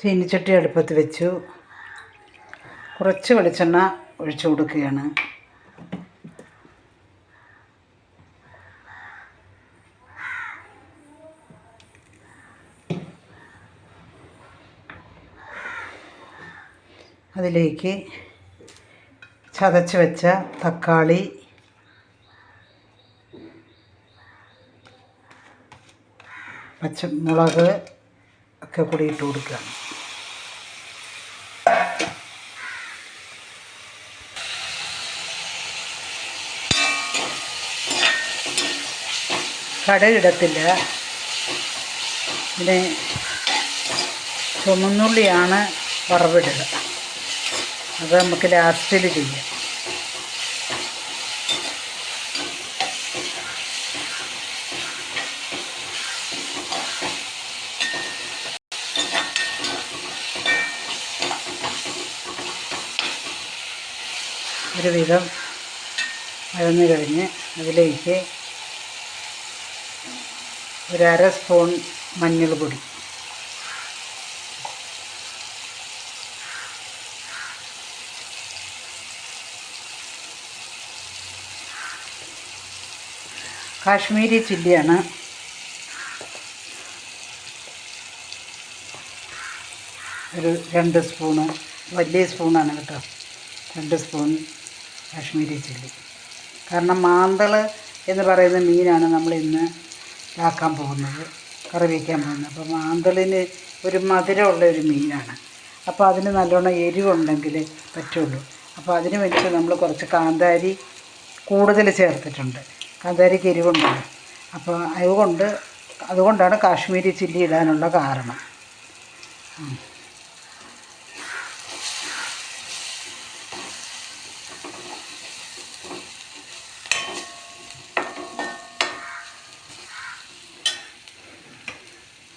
ചീനിച്ചട്ടി അടുപ്പത്ത് വെച്ചു. കുറച്ച് വെളിച്ചെണ്ണ ഒഴിച്ചു കൊടുക്കുകയാണ്. അതിലേക്ക് ചതച്ച് വെച്ച തക്കാളി പച്ചമുളക് ഒക്കെ കൂടി ഇട്ട് കൊടുക്കുകയാണ്. കടുകിടത്തില്ല പിന്നെ ചുമന്നുള്ളിയാണ് വറവിടുക. അത് നമുക്ക് ലാസ്റ്റിൽ ചെയ്യാം. ഒരുവിധം വഴന്നു കഴിഞ്ഞ് അതിലേക്ക് ഒരു അര സ്പൂൺ മഞ്ഞൾ പൊടി. കാശ്മീരി ചില്ലിയാണ്. ഒരു രണ്ട് സ്പൂണ് വലിയ സ്പൂണാണ് കേട്ടോ. രണ്ട് സ്പൂൺ കാശ്മീരി ചില്ലി. കാരണം മാന്തൾ എന്ന് പറയുന്ന മീനാണ് നമ്മൾ ഇന്ന് ഇതാക്കാൻ പോകുന്നത് കറി വയ്ക്കാൻ പോകുന്നത്. അപ്പോൾ മാന്തളിന് ഒരു മധുരമുള്ള ഒരു മീനാണ്. അപ്പോൾ അതിന് നല്ലോണം എരിവുണ്ടെങ്കിൽ പറ്റുള്ളൂ. അപ്പോൾ അതിന് വേണ്ടിയിട്ട് നമ്മൾ കുറച്ച് കാന്താരി കൂടുതൽ ചേർത്തിട്ടുണ്ട്. കാന്താരിക്ക് എരിവുണ്ടല്ലോ. അപ്പോൾ അതുകൊണ്ട് അതുകൊണ്ടാണ് കാശ്മീരി ചില്ലി ഇടാനുള്ള കാരണം.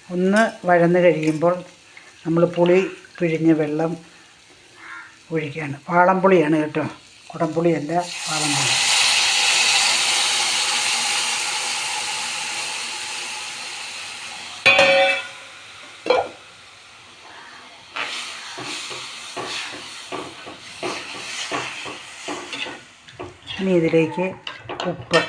ഒന്ന് വഴന്ന് കഴിയുമ്പോൾ നമ്മൾ പുളി പിഴിഞ്ഞ വെള്ളം ഒഴിക്കുകയാണ്. വാളംപുളിയാണ് കേട്ടോ. കുടംപുളിയല്ല വാളംപുളി ഇനി ഇതിലേക്ക് ഉപ്പ്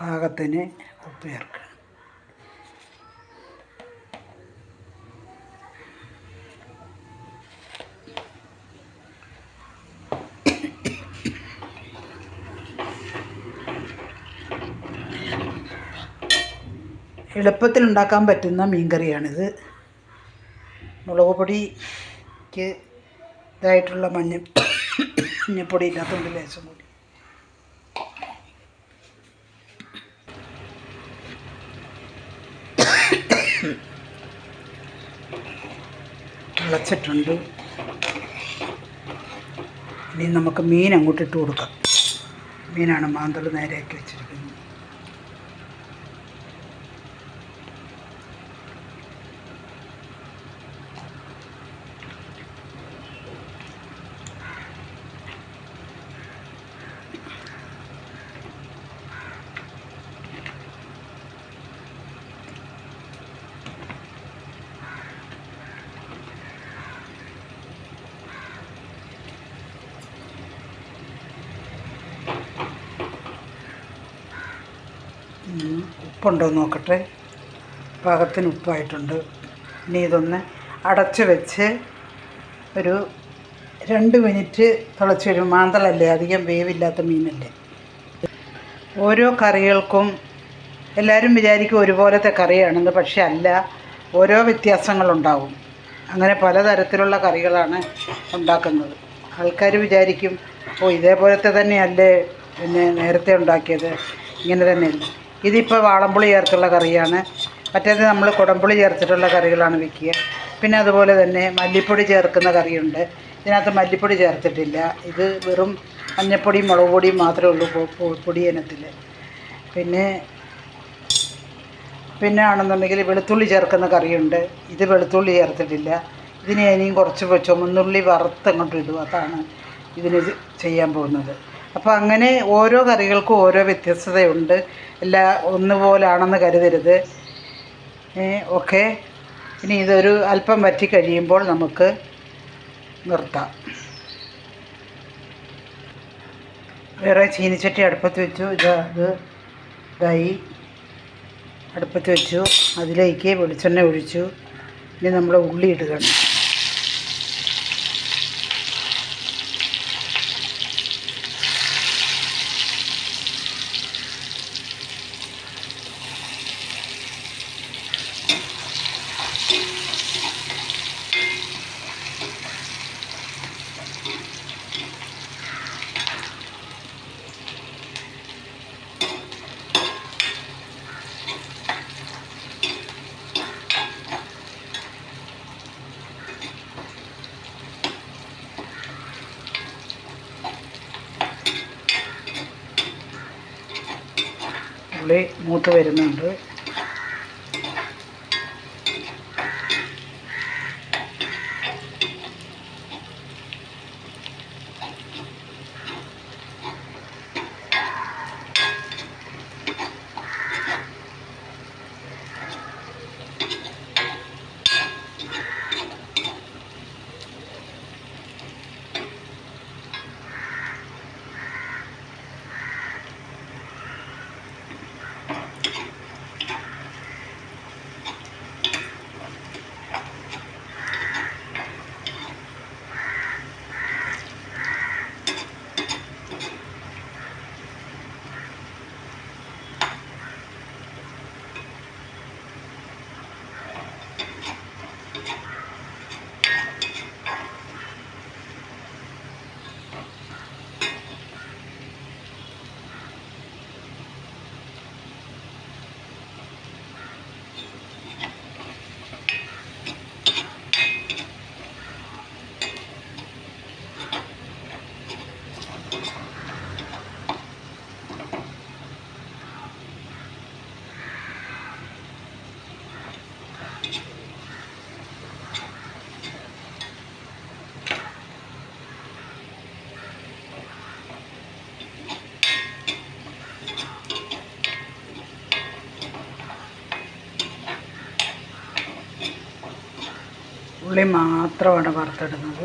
പാകത്തിന് ഉപ്പ് ചേർക്കുക. എളുപ്പത്തിൽ ഉണ്ടാക്കാൻ പറ്റുന്ന മീൻകറിയാണിത്. മുളക് പൊടിക്ക് ഇതായിട്ടുള്ള മഞ്ഞ മഞ്ഞപ്പൊടി ഇല്ലാത്തതുകൊണ്ട് ലേശം കൂടി. തിളച്ചിട്ടുണ്ട്. ഇനി നമുക്ക് മീൻ അങ്ങോട്ട് ഇട്ട് കൊടുക്കാം. മീനാണ് മാന്തൾ നേരെയാക്കി വെച്ചിരിക്കുന്നത്. ഉപ്പുണ്ടോ നോക്കട്ടെ. പാകത്തിന് ഉപ്പായിട്ടുണ്ട്. ഇനി ഇതൊന്ന് അടച്ച് വെച്ച് ഒരു രണ്ട് മിനിറ്റ് തിളച്ച് വരും മാന്തളല്ലേ? അധികം വേവില്ലാത്ത മീനല്ലേ? ഓരോ കറികൾക്കും എല്ലാവരും വിചാരിക്കും ഒരുപോലത്തെ കറിയാണെന്ന് പക്ഷെ അല്ല ഓരോ വ്യത്യാസങ്ങളുണ്ടാവും. അങ്ങനെ പലതരത്തിലുള്ള കറികളാണ് ഉണ്ടാക്കുന്നത്. ആൾക്കാർ വിചാരിക്കും ഓ ഇതേപോലത്തെ തന്നെയല്ലേ? പിന്നെ നേരത്തെ ഉണ്ടാക്കിയത് ഇങ്ങനെ തന്നെയല്ല? ഇതിപ്പോൾ വാളംപുളി ചേർത്തുള്ള കറിയാണ്. മറ്റേത് നമ്മൾ കുടംപുളി ചേർത്തിട്ടുള്ള കറികളാണ് വിൽക്കുക പിന്നെ അതുപോലെ തന്നെ മല്ലിപ്പൊടി ചേർക്കുന്ന കറിയുണ്ട്. ഇതിനകത്ത് മല്ലിപ്പൊടി ചേർത്തിട്ടില്ല. ഇത് വെറും മഞ്ഞപ്പൊടിയും മുളക് പൊടിയും മാത്രമേ ഉള്ളൂ പൊടി ഇനത്തിൽ പിന്നെ പിന്നെ ആണെന്നുണ്ടെങ്കിൽ വെളുത്തുള്ളി ചേർക്കുന്ന കറിയുണ്ട്. ഇത് വെളുത്തുള്ളി ചേർത്തിട്ടില്ല. ഇതിന് ഇനിയും കുറച്ച് ചുമന്നുള്ളി വറുത്തങ്ങോട്ട് ഇടും അതാണ് ഇതിന് ചെയ്യാൻ പോകുന്നത്. അപ്പോൾ അങ്ങനെ ഓരോ കറികൾക്കും ഓരോ വ്യത്യസ്തതയുണ്ട്. എല്ലാ ഒന്നുപോലാണെന്ന് കരുതരുത്. ഓക്കെ. ഇനി ഇതൊരു അല്പം വറ്റി കഴിയുമ്പോൾ നമുക്ക് നിർത്താം. വേറെ ചീനിച്ചട്ടി അടുപ്പത്ത് വെച്ചു. ഇത് ഇതായി. അടുപ്പത്ത് വെച്ചു. അതിലേക്ക് വെളിച്ചെണ്ണ ഒഴിച്ചു. ഇനി നമ്മൾ ഉള്ളി ഇടുകയാണ്. ഉള്ളി മൂത്ത് വരുന്നുണ്ട്. ഉള്ളി മാത്രമാണ് വറുത്തിടുന്നത്